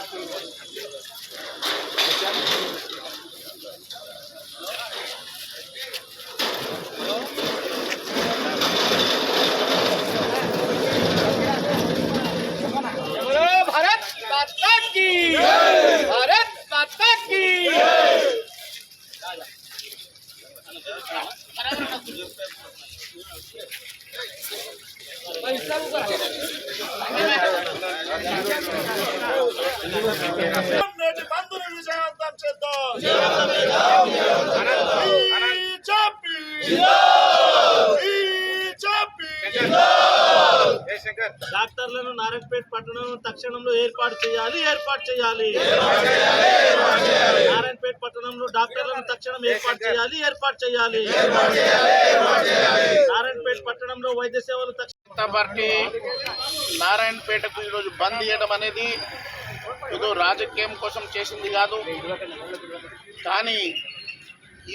Thank you. నేటి బంధుని విజయవంతం చేద్దాం బీజేపీ నారాయణపేట పట్టణం తక్షణంలో ఏర్పాటు చేయాలి ఏర్పాటు చేయాలి. నారాయణపేట పట్టణంలో డాక్టర్లను తక్షణం ఏర్పాటు చేయాలి ఏర్పాటు చేయాలి. నారాయణపేట పట్టణంలో వైద్య సేవలు తక్షణ పార్టీ నారాయణపేటకు ఈరోజు బంద్ చేయడం అనేది ఏదో రాజకీయం కోసం చేసింది కాదు. కానీ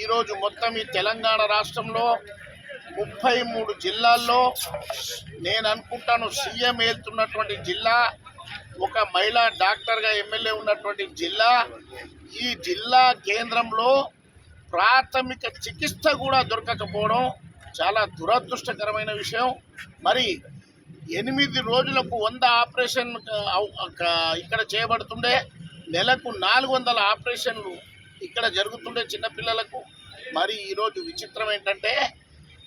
ఈరోజు మొత్తం ఈ తెలంగాణ రాష్ట్రంలో ముప్పై మూడు జిల్లాల్లో నేను అనుకుంటాను సీఎం వెళ్తున్నటువంటి జిల్లా ఒక మహిళా డాక్టర్గా ఎమ్మెల్యే ఉన్నటువంటి జిల్లా. ఈ జిల్లా కేంద్రంలో ప్రాథమిక చికిత్స కూడా దొరకకపోవడం చాలా దురదృష్టకరమైన విషయం. మరి ఎనిమిది రోజులకు వంద ఆపరేషన్ ఇక్కడ చేయబడుతుండే. నెలకు నాలుగు వందల ఆపరేషన్లు ఇక్కడ జరుగుతుండే చిన్నపిల్లలకు. మరి ఈరోజు విచిత్రం ఏంటంటే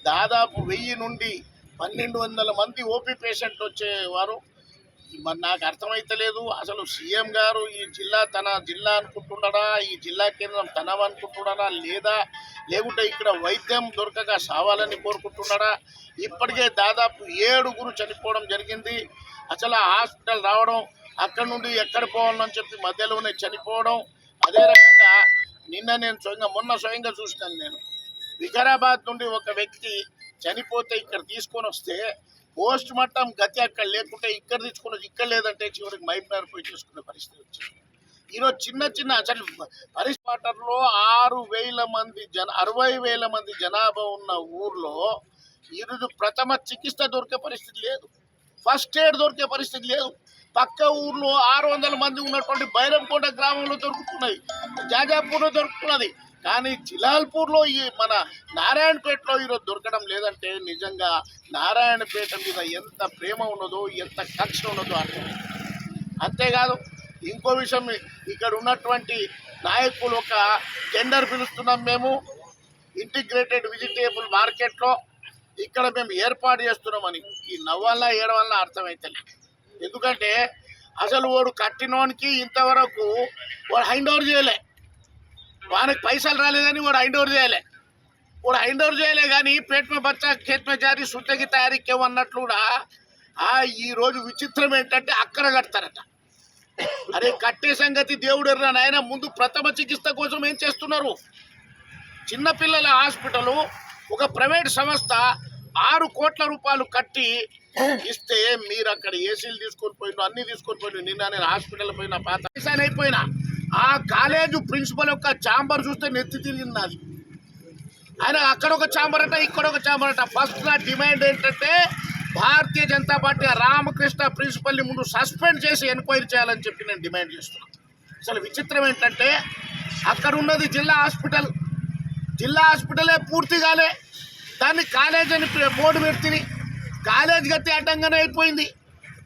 దాదాపు వెయ్యి నుండి పన్నెండు వందల మంది ఓపీ పేషెంట్లు వచ్చేవారు. మరి నాకు అర్థమైతలేదు అసలు సీఎం గారు ఈ జిల్లా తన జిల్లా అనుకుంటున్నాడా ఈ జిల్లా కేంద్రం తనవ అనుకుంటున్నాడా లేదా లేకుంటే ఇక్కడ వైద్యం దొరకక సావాలని కోరుకుంటున్నాడా? ఇప్పటికే దాదాపు ఏడుగురు చనిపోవడం జరిగింది. అసలు హాస్పిటల్ రావడం అక్కడ నుండి ఎక్కడ పోవాలని చెప్పి మధ్యలోనే చనిపోవడం అదే రకంగా నిన్న నేను స్వయంగా మొన్న స్వయంగా చూసినాను నేను. వికారాబాద్ నుండి ఒక వ్యక్తి చనిపోతే ఇక్కడ తీసుకొని వస్తే పోస్ట్ మార్టం గతి అక్కడ లేకుంటే ఇక్కడ తీసుకుని ఇక్కడ లేదంటే చివరికి మైపునార్ పోయి చూసుకునే పరిస్థితి వచ్చింది. ఈరోజు చిన్న చిన్న అసలు పరిస్థితుల్లో ఆరు వేల మంది జన అరవై వేల మంది జనాభా ఉన్న ఊర్లో ఈరోజు ప్రథమ చికిత్స దొరికే పరిస్థితి లేదు. ఫస్ట్ ఎయిడ్ దొరికే పరిస్థితి లేదు. పక్క ఊర్లో ఆరు వందల మంది ఉన్నటువంటి బైరంకోట గ్రామంలో దొరుకుతున్నాయి. జాజాపూర్లో దొరుకుతున్నది. కానీ జిలాల్పూర్లో ఈ మన నారాయణపేటలో ఈరోజు దొరకడం లేదంటే నిజంగా నారాయణపేట మీద ఎంత ప్రేమ ఉన్నదో ఎంత కక్ష ఉన్నదో అర్థమైంది. అంతేకాదు ఇంకో విషయం ఇక్కడ ఉన్నటువంటి నాయకులు ఒక టెండర్ పిలుస్తున్నాం మేము ఇంటిగ్రేటెడ్ వెజిటేబుల్ మార్కెట్లో. ఇక్కడ మేము ఏర్పాటు చేస్తున్నామని. ఈ నవ్వల్ల ఏడవల్ల అర్థమైతలేదు ఎందుకంటే అసలు వాడు కట్టినోనికి ఇంతవరకు వాడు హైండ్ ఓవర్ చేయలే. వానికి పైసలు రాలేదని వాడు హైండ్ ఓవర్ చేయలే. వాడు హైండ్ ఓవర్ చేయలే కానీ పేట్ మే బచ్చా ఖేత్ మే జారీ సుత్తకి తయారీకి అన్నట్లు కూడా ఈరోజు విచిత్రం ఏంటంటే అక్కడ కడతారట. అరే కట్టే సంగతి దేవుడు ఎర్రా నాయన ముందు ప్రథమ చికిత్స కోసం ఏం చేస్తున్నారు? చిన్నపిల్లల హాస్పిటల్ ఒక ప్రైవేట్ సంస్థ ఆరు కోట్ల రూపాయలు కట్టి ఇస్తే మీరు అక్కడ ఏసీలు తీసుకొని పోయిన అన్ని తీసుకొని పోయిన నిన్న నేను హాస్పిటల్ పోయిన పాత అయిపోయినా. ఆ కాలేజు ప్రిన్సిపల్ యొక్క ఛాంబర్ చూస్తే నెత్తి తిరిగింది నాది. ఆయన అక్కడ ఒక ఛాంబర్ అట ఇక్కడ ఒక ఛాంబర్ అట. ఫస్ట్ నా డిమాండ్ ఏంటంటే భారతీయ జనతా పార్టీ రామకృష్ణ ప్రిన్సిపల్ని ముందు సస్పెండ్ చేసి ఎంక్వైరీ చేయాలని చెప్పి నేను డిమాండ్ చేస్తున్నాను అసలు విచిత్రం ఏంటంటే అక్కడ ఉన్నది జిల్లా హాస్పిటల్. జిల్లా హాస్పిటలే పూర్తి కాలే దాన్ని కాలేజ్ అని బోర్డు పెడితే కాలేజ్ గతి అడ్డంగానే అయిపోయింది.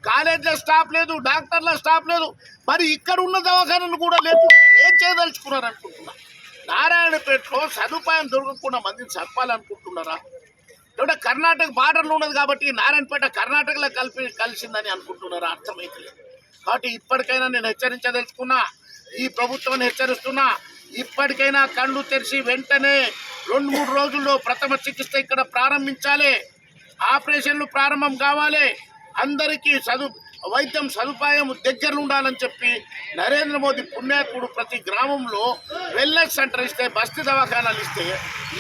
కాలేజ్లో స్టాఫ్ లేదు డాక్టర్ల స్టాఫ్ లేదు. మరి ఇక్కడ ఉన్న దవాఖానను కూడా లేదు ఏం చేయదలుచుకున్నారు అనుకుంటున్నా? నారాయణపేటలో సదుపాయం దొరకకుండా మందిని చంపాలనుకుంటున్నారా? ఇక్కడ కర్ణాటక బార్డర్లో ఉన్నది కాబట్టి నారాయణపేట కర్ణాటకలో కలిపి కలిసిందని అనుకుంటున్నారా? అర్థమైతే కాబట్టి ఇప్పటికైనా నేను హెచ్చరించదలుచుకున్నా ఈ ప్రభుత్వాన్ని హెచ్చరిస్తున్నా ఇప్పటికైనా కళ్ళు తెరిచి వెంటనే రెండు మూడు రోజుల్లో ప్రథమ చికిత్స ఇక్కడ ప్రారంభించాలి. ఆపరేషన్లు ప్రారంభం కావాలి. అందరికీ సదు వైద్యం సదుపాయం దగ్గర ఉండాలని చెప్పి నరేంద్ర మోదీ పుణ్యాత్ముడు ప్రతి గ్రామంలో వెల్నెస్ సెంటర్ ఇస్తే బస్తీ దవాఖానాలు ఇస్తే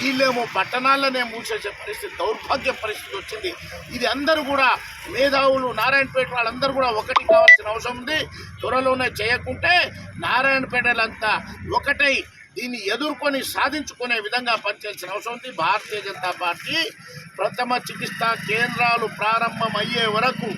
వీళ్ళేమో పట్టణాలనే మూసేసే పరిస్థితి దౌర్భాగ్య పరిస్థితి వచ్చింది. ఇది అందరూ కూడా మేధావులు నారాయణపేట వాళ్ళందరూ కూడా ఒకటి కావాల్సిన అవసరం ఉంది. త్వరలోనే చేయకుంటే నారాయణపేటలంతా ఒకటై దీన్ని ఎదుర్కొని సాధించుకునే విధంగా పనిచేయాల్సిన అవసరం ఉంది. భారతీయ జనతా పార్టీ ప్రథమ చికిత్స కేంద్రాలు ప్రారంభం అయ్యే వరకు